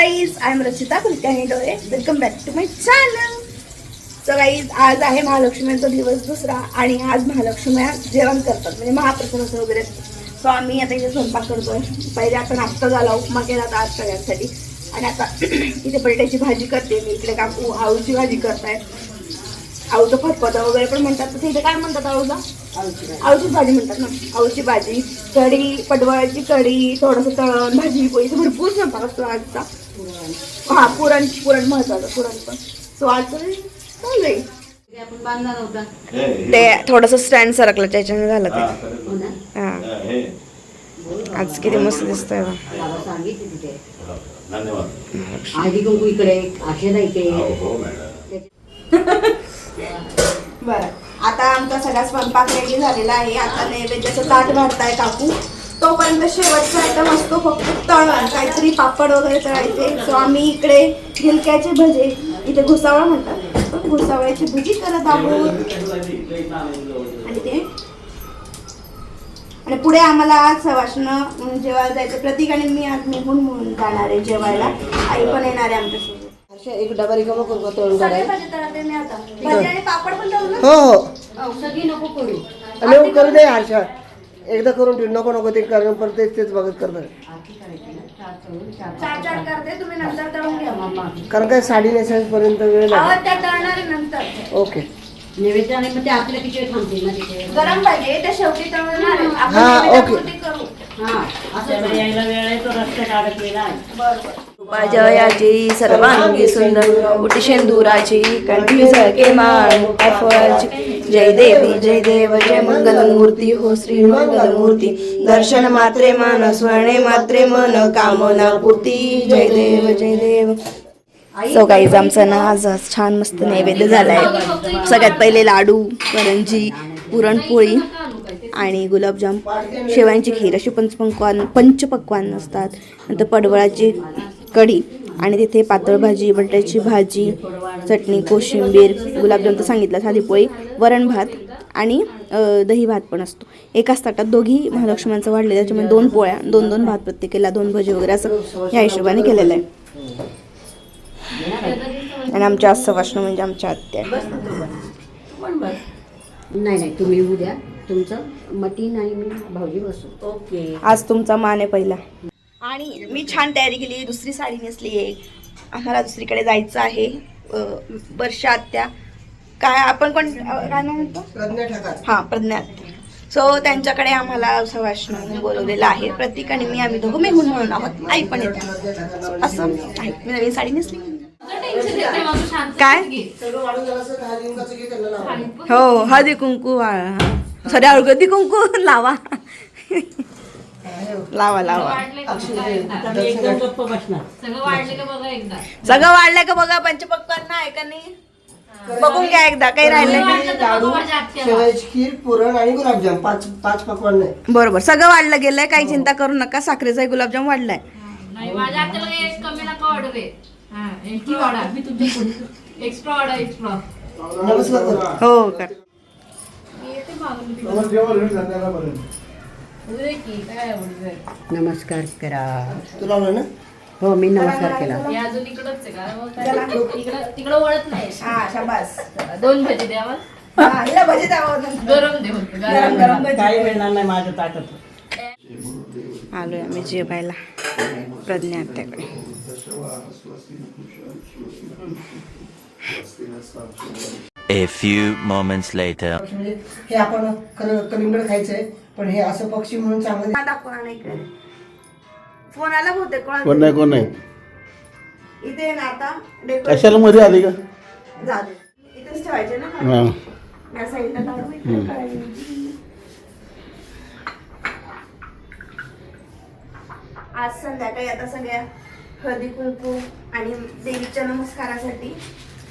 Guys I am Rachita Kulkarni डोळे welcome back to my channel so guys आज आहे महालक्ष्मीचा दिवस दुसरा आणि आज महालक्ष्म्या जेवण करतात म्हणजे महाप्रसाद वगैरे. सो आम्ही आता इथे स्वयंपाक करतोय. पहिले आपण नाश्ता झाला उपमा केला होता आज सगळ्यांसाठी. आणि आता इथे बटाट्याची भाजी करते. मी इकडे काकू आळूची भाजी करताय. आळूचं फटपदा वगैरे पण म्हणतात. तसं इथे काय म्हणतात आळूला? आळूचीच भाजी म्हणतात ना. आळूची भाजी कढी पडवळाची कढी थोडंसं तळण भाजी पोळी. भरपूर स्वयंपाक असतो आजचा. हा पुरण पुरण महत्वाचं पुरण पण. सो आज चाललंय. आपण बांधणार होता ते थोडस स्टँड सरकलं त्याच्याने झालं ते. हो हा आज किती मस्त दिसतंय बा. बाबा सांगितले तिथे. धन्यवाद. हळदी कुंकू इकडे हो हो मॅडम. बरं. आता आमचा सगळा स्वयंपाक रेडी झालेला आहे. आता नैवेद्याचं ताट भरताय काकू. तोपर्यंत शेवटचा आयटम असतो फक्त तळण काहीतरी पापड वगैरे तळायचे. सो आम्ही इकडे गिलक्याचे भजे इथे घुसावळ म्हणतात. पण घुसावळ्याची भजी करत आहोत. आणि ते. आणि पुढे आम्हाला आज सवासनं जेवायला जायचं. प्रतीक आणि मी आज निघून म्हणून जाणार आहे जेवायला. आई पण येणार आहे आमच्यासोबत. एक डबा रिकामा करू का तळून सगळे काढाय भजे तळते मी आता. भजे आणि पापड पण तळू ना हो. हो सगळी नको करू. आणि करू दे हर्षा. एकदा करून ठेव. नको नको ते कारण परत तेच तेच बघत करणार आरती करायची ना चार तळून चार चार चार करते तुम्ही नंतर तळून घ्या मामा कारण काय साडी नेसायपर्यंत वेळ अहो नाही त्या तळणार आहे नंतर. ओके. नैवेद्य आणि मग ते आपल्या किती वेळ थांबतील ना तिथे. गरम पाहिजे त्या शेवटी तळणार आहे. आपण हा, नैवेद्यापुरती करू. हा जयाची सर्वांगी सुंदर उटी शेंदुराची कंठी झळके माळ मोठ्या फळाची. जय देवी जय देव जय मंगल मूर्ती हो श्री मंगल मूर्ती दर्शन मात्रे मन स्वर्णे मात्रे मन कामना पूर्ती. जय देव जय देव. सो गाईज आमचा ना आज छान मस्त नैवेद्य झालाय. सगळ्यात पहिले लाडू करंजी पुरणपोळी. आणि गुलाबजाम शेवयांची खीर अशी पंचपक्वान पंचपक्वान असतात. नंतर पडवळाची कढी आणि तिथे पातळ भाजी बटाट्याची भाजी चटणी कोशिंबीर गुलाबजाम तर सांगितलं साधी पोळी वरण भात आणि दही भात पण असतो. एकाच ताटात दोघी महालक्ष्म्यांचं वाढले त्याच्यामुळे दोन पोळ्या दोन दोन भात प्रत्येकीला दोन भजी वगैरे असं ह्या हिशोबाने केलेलं आहे. आणि आमच्या आज सवाष्ण म्हणजे आमच्या आत्या. नाही नाही तुम्ही उद्या तुमचं मटीन आणि मी भाऊजी बसू ओके. आज तुमचा मान आहे पहिला. आणि मी छान तयारी केली. दुसरी साडी नेसली आहे. आम्हाला दुसरीकडे जायचं आहे. अं, वर्षा आत्या. काय आपण कोण अं, काय नाव म्हणतो? हां प्रज्ञा आत्या. सो त्यांच्याकडे आम्हाला सवाष्ण बोलवलेलं आहे. प्रतीक आणि मी आम्ही दोघं मेहून म्हणून आहोत. आई पण येते असं आहे. मी नवीन साडी नेसली. काय? हा घे त्यांना लावा. हो हळदी कुंकू सॉरी हळदी कुंकू लावा लावा लावा सगळं वाढलं का बघा एकदा सगळं वाढलंय का बघा पंचपक्वान नाही का नाही बघून घ्या एकदा काही राहिलं नाही लाडू शेवयाची खीर पुरण आणि गुलाबजाम पाच पाच पकवान नाही बरोबर सगळं वाढलं गेलंय काही चिंता करू नका साखरेचा गुलाबजाम वाढलाय आहे हा आणखी नमस्कार. करा. तू लावलं ना? हो मी नमस्कार केला. हे अजून इकडंच आहे? तिकडं तिकडं वळत नाही. हा शाबास. दोन भजी द्यावा हा, भजी द्यावं. गरम दे म्हणतो गरम. गरम गरम भजी. काही मिळणार नाही माझ्या ताटात. आलोय आम्ही जेवायला. प्रज्ञा आत्याकडे. A few moments later. म्हणजे हे आपण कल- कलिंगड खायचंय पण हे असं पक्षी म्हणून चांगलं हा, दाखवा ना इकडे फोन आला बहुतेक कोणाचा? कोण नाही कोण नाही इथे आहे ना आता डेकोरेशन कशाला मध्ये आली का दे. इथेच ठेवायचे ना हा या साईडला काढू इकडे. आज संध्याकाळी आता सगळ्या हळदी कुंकू आणि देवीच्या नमस्कारासाठी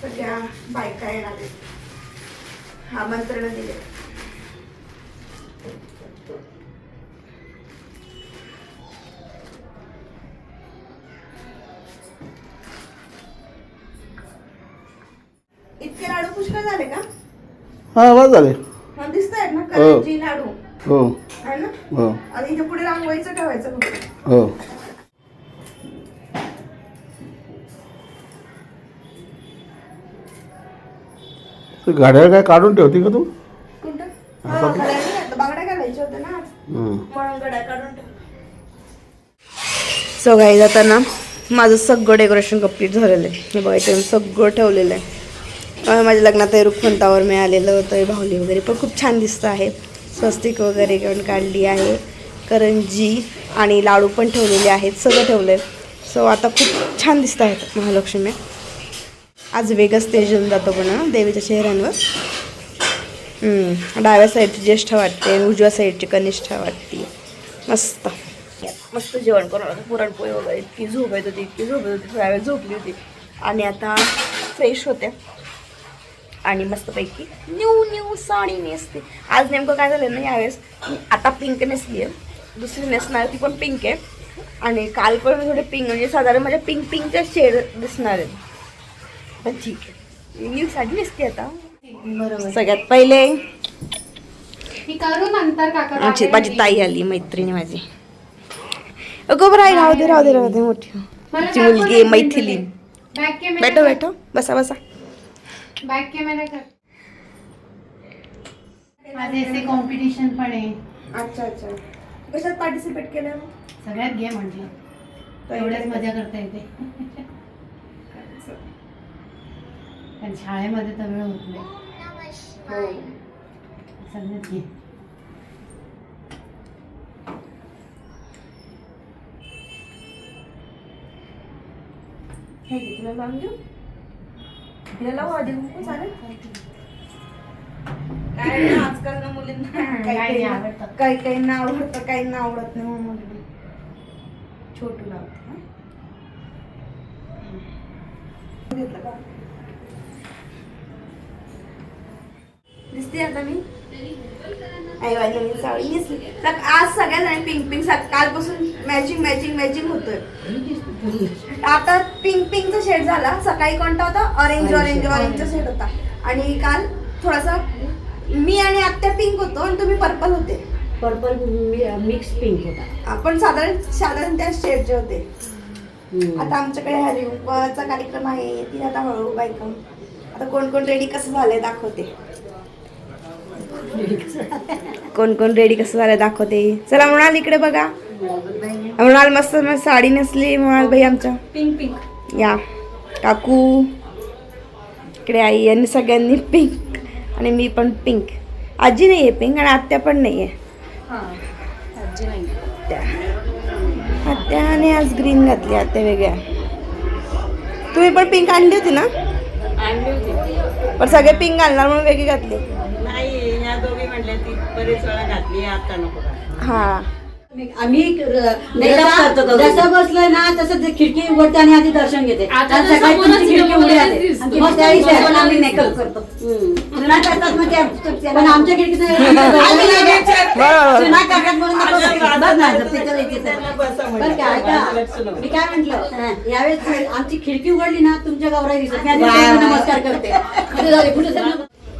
सगळ्या बायका येणार आहेत. आमंत्रण दिले इतके लाडू पुष्कळ झाले का? हा बस झाले हा दिसत आहेत ना करंजी लाडू. हो. आहे ना? हो. आता इथे पुढे रांगोळीचं ठेवायचं फक्त हो. तू घड्याळ काय काढून ठेवते का तू? कोणतं हा, घड्याळ नाही आता बांगड्या घालायच्या होत्या ना आज. हम्म. म्हणून घड्याळ काढून ठेव सो गाई जाताना माझं सगळं डेकोरेशन कंप्लीट झालेलं आहे. हे बघा इथे मी सगळं ठेवलेलं आहे. अं, माझ्या लग्नात रुखवंतावर मिळालेलं होतं हे बाहुली वगैरे पण खूप छान दिसतं आहे. स्वस्तिक वगैरे घेऊन काढली आहे. करंजी आणि लाडू पण ठेवलेले आहेत सगळं ठेवलं आहे सो आता खूप छान दिसत आहेत महालक्ष्मी. आज वेगच येऊन जातो पण देवीच्या चेहऱ्यांवर. डाव्या साईडची ज्येष्ठ वाटते उजव्या साईडची कनिष्ठा वाटते. मस्त. मस्त जेवण करून आलं. पुरणपोळी वगैरे इतकी झोप येत होती इतकी झोप येत होती थोड्या वेळ झोपली होती. आणि आता फ्रेश होते आणि मस्तपैकी न्यू न्यू साडी नेसते आज नेमकं काय झालं ना यावेळेस मी आता पिंक नेसली आहे. दुसरी नेसणार ती पण पिंक आहे. आणि काल पण थोडे पिंक म्हणजे साधारण माझ्या पिंक पिंकच्या शेड दिसणार आहेत पण ठीक आहे. न्यू साडी नेसते आता. सगळ्यात पहिले ही करू नंतर काका आमची माझी ताई आली मैत्रिणी माझी. अगो बरं आई राहू दे राहू दे राहू दे मोठी. आमची मुलगी आहे मैथिली. बैठो बैठो बसा बसा. बॅक कॅमेरा कर. माझे असे कॉम्पिटिशन पण आहे. अच्छा अच्छा. कशात पार्टिसिपेट केलं? सगळ्यात घे म्हटलं. एवढ्याच मजा करता येते. पण शाळेमध्ये तर वेळ होत नाही. सगळ्यात घे हे घे, तुला लावून देऊ? तिला लावू आधी कुंकू चालेल काय ना आजकाल ना मुलींना काही काही काही आवडतं. काही आवडतं नाही म्हणून छोटू लावते हं. घेतलं का दिसते आता मी. आई बाई नवीन साडी नेसली. तर आज सगळ्या जण पिंक पिंक कालपासून मॅचिंग मॅचिंग मॅचिंग होतोय. आता पिंक पिंकचा शेड झाला. सकाळी कोणता होता? ऑरेंज ऑरेंज ऑरेंजचा शेड होता. आणि काल थोडासा मी आणि आत्या पिंक होतो आणि तुम्ही पर्पल होते. पर्पल मिक्स पिंक होता. आपण साधारण साधारण त्या शेडचे होते. आता आमच्याकडे हरिपाचा कार्यक्रम आहे. येतील आता हळूहळू बायका आता कोण कोण रेडी कसं झालंय दाखवते. कोण कोण रेडी कसं झालंय दाखवते. चला मृणाल इकडे बघा. मृणाल मस्त मस्त साडी नेसली मृणाल बाई आमच्या. पिंक पिंक या. काकू. इकडे आई यांनी सगळ्यांनी पिंक आणि मी पण पिंक आजी नाही आहे पिंक आणि आत्या पण नाही. आहे आत्या आत्याने आज ग्रीन घातली आत्या वेगळ्या. तुम्ही पण पिंक आणली होती ना? पण सगळे पिंक घालणार म्हणून वेगळी घातली नाही या दोघी म्हणल्या ती बरेच वेळा घातली आता नको घालू. हा. आम्ही जसं बसलोय ना तसं ते खिडकी उघडते आणि आधी दर्शन घेते. सकाळी खिडकी उघडी समोरच राहते. दिसते. मग त्या हिशोबाने आम्ही मेकअप करतो. जुना करतात मग त्या पण आमच्या खिडकीत जुना करतात म्हणून. मी काय म्हंटल? यावेळेस आमची खिडकी उघडली ना तुमच्या गौराई दिसत नमस्कार करते. कुठे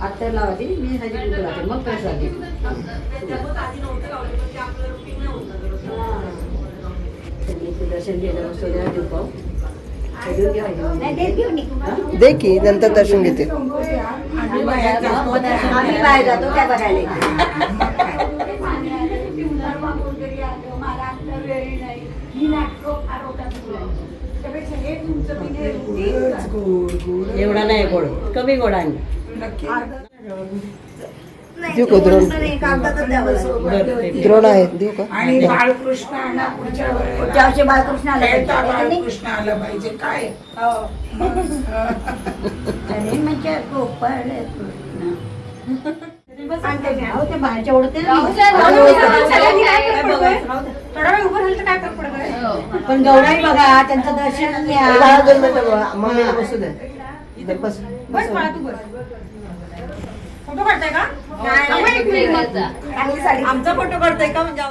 झाले कुठे झाले आता लावते मी हळदी कुंकू लावते? मग काय झाले दर्शन देवा पाहू दे की नंतर दर्शन घेते. आम्ही बाहेर जातो काय बघायला एवढा नाही गोड कमी गोड आहे देऊ का द्रोण. द्रोण आहे देऊ का? आणि बाळकृष्ण आणा पुढच्या पुढच्या वर्षी बाळकृष्ण आलं पाहिजे. बाळकृष्ण आलं पाहिजे. काय? अरे म्हणजे गोपाळ कृष्ण. अहो, ते बाहेरच्या ओढते ना. पण गौराई बघा त्यांचं दर्शन घ्या. बाळा दोन मिनिटं बघा. मम्मीला बसू दे इथं बस. चांगली साडी आमचा फोटो काढतोय का म्हणजे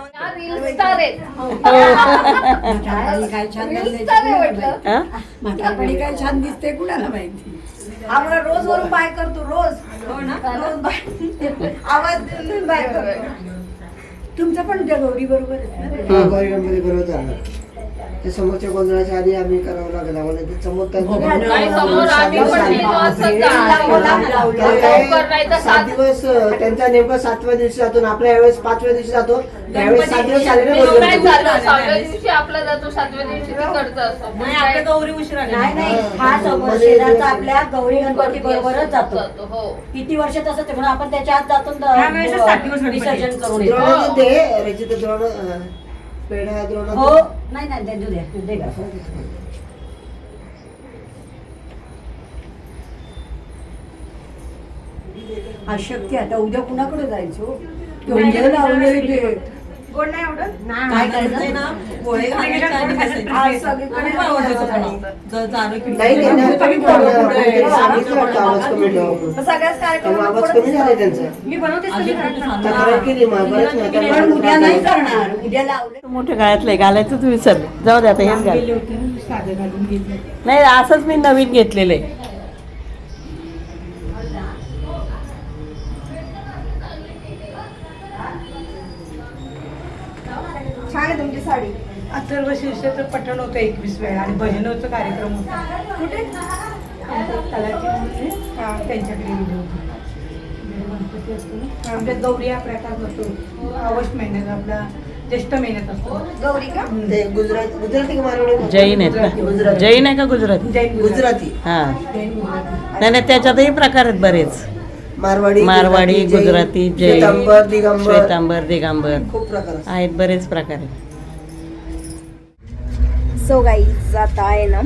म्हातारपणी काय छान दिसते. म्हातारपणी काय छान दिसते कुणाला माहिती? आम्हाला रोज वरून बाय करतो रोज. रोज बाय. आवाज देऊन बाय करतो. तुमचं पण त्या गौरी बरोबर हा, गौरी गणपती बरोबर ते समोरच्या गोंधळाच्या आधी आम्ही करावं लागेल. आम्हाला ते समोर त्यांचं- नाही, समोर आम्ही पण सात- दिवस त्यांचा नेमका सातव्या दिवशी जातो आपल्या यावेळेस पाचव्या दिवशी जातो. यावेळेस सात दिवस आले ना नाही गणपती. झालं सहाव्या दिवशी आपला जातो सातव्या दिवशी तिकडचा असतो. नाही आपल्या गौरी उशिरा नाही नाही. हा. समोर शेजारचा आपल्या गौरी गणपती बरोबरच जातो. हो. किती वर्ष तसंच म्हणून आपण त्याच्या आत जातो. विसर्जन करून येतो. ते द्रोण हो. नाही नाही ते देऊ द्या दे का. अशक्य आता उद्या कुणाकडे जायचो? म्हणजे लावले ते काय करायचं ना? पोळे घालायचे आणि बसायचे. खूप आवडतं तो पण. जर झालं की नाही त्यांना कमी पडलं. कोणीतरी सांगितलं वाटतं आवाज कमी ठेवा. सगळ्याच तेव्हा आवाज कमी झाला त्यांचा. मी बनवतेच तक्रार केली मग बरंच नाही. पण उद्या नाही करणार. उद्या लावले. मोठ्या गळ्यातले घालायचं तुम्ही सर जाऊ द्या आता हेच घाल साधे घालून घेतले. नाही असंच मी नवीन घेतलेलं आहे. आहे तुमची साडी? अथर्व शीर्षाचं पठण होतं एकवीस वेळा आणि भजनाचा कार्यक्रम होता. कुठे? त्यांच्याकडे गेले होते. गणपती असतो ना? आमच्या गौरी हा प्रकार नसतो ऑगस्ट महिन्यात आपला ज्येष्ठ महिन्यात असतो. गौरी का? गुजरात गुजराती का मारवाडी जैन आहेत ना? गुजराती. जैन आहे का गुजराती? जैन गुजराती. हा. जैन गुजराती. नाही नाही त्याच्यातही प्रकार आहेत बरेच. मारवाडी मारवाडी गुजराती जैन श्वेतांबर दिगंबर. श्वेतांबर दिगंबर. खूप प्रकार असतात. आहेत बरेच प्रकार आहेत. सो गाईज आता आहे ना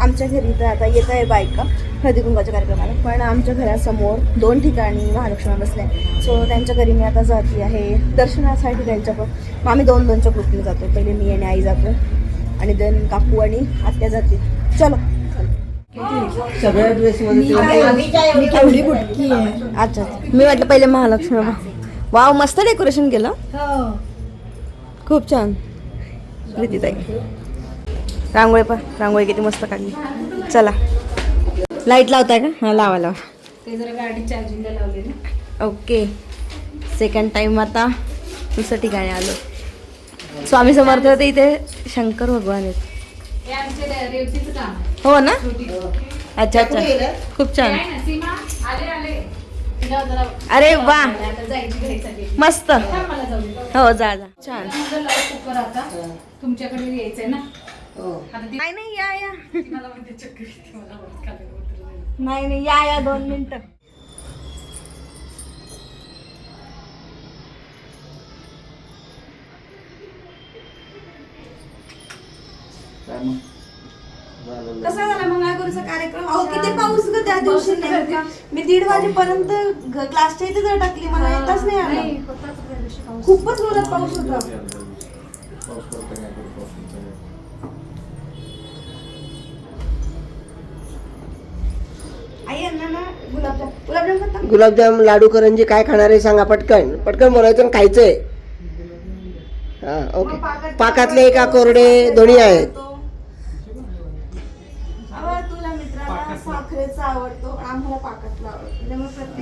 आमच्या घरी तर आता येत आहे बायका हळदी कुंकाच्या कार्यक्रमाला. पण आमच्या घरासमोर दोन ठिकाणी महालक्ष्मी बसल्या सो त्यांच्या घरी मी आता जाते आहे. दर्शनासाठी त्यांच्या पण मग आम्ही दोन दोनच्या ग्रुपने जातो. पहिले मी आणि आई जातो. आणि देन काकू आणि आत्या जाते. चलो. सगळ्या ड्रेस मध्ये मी केवढी बुटकी आहे. अच्छा मी वाटलं पहिले महालक्ष्मी वाव मस्त डेकोरेशन केलं. खूप छान. प्रीतीताई. रांगोळी पण रांगोळी किती मस्त काढली. चला. लाइट लावताय का? हां लावा लावा. ते जरा गाडी चार्जिंगला लावलेली ओके सेकंड टाइम आता दुसऱ्या ठिकाणी आलो. स्वामी समर्थ इथे शंकर भगवान आहेत. हे हो ना? अच्छा अच्छा. खूप छान. काय ना सीमा आले आले. तिला जरा अरे वा. मस्त. हो जा जा. छान. तुमच्याकडे यायचंय ना? आता ती नाही नाही या या. नाही नाही या या दोन मिनिटं. कसा झाला मंगळागौरीचा कार्यक्रम? अहो किती पाऊस ग त्या दिवशी नेमका. मी दीड वाजेपर्यंत ग- क्लासच्या इथे जर टाकली मला येताच नाही आलं. खूपच जोरात पाऊस होता. आई यांना ना गुलाबजाम गुलाबजाम खाता गुलाबजाम लाडू करंजी काय खाणार आहे सांगा पटकन. पटकन बोलायचं आणि खायचंय. हा ओके. पाकातले एका कोरडे दोन्ही आहेत.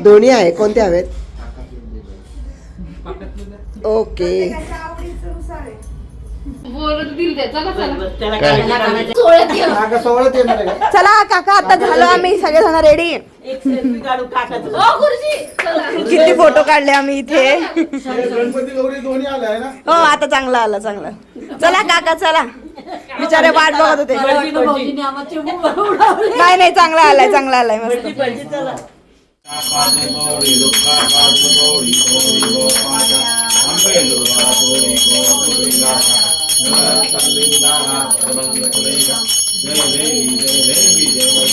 दोन्ही आहे कोणते हवेत? ओके. चला चला. काका सोहळ्यात येणार आहे का? चला काका आता झालो आम्ही सगळेजण रेडी एक सेल्फी काढू काकाचं. ओ गुरुजी. चला. किती फोटो काढले आम्ही इथे? गणपती गौरी दोन्ही आले आहे ना? हो आता चांगला आला चांगला. चला काका चला. बिचारे वाट बघत होते. नाही नाही चांगला आलाय चांगला आलाय मस्त. भटजी भटजी चला जय देवी जय देवी जय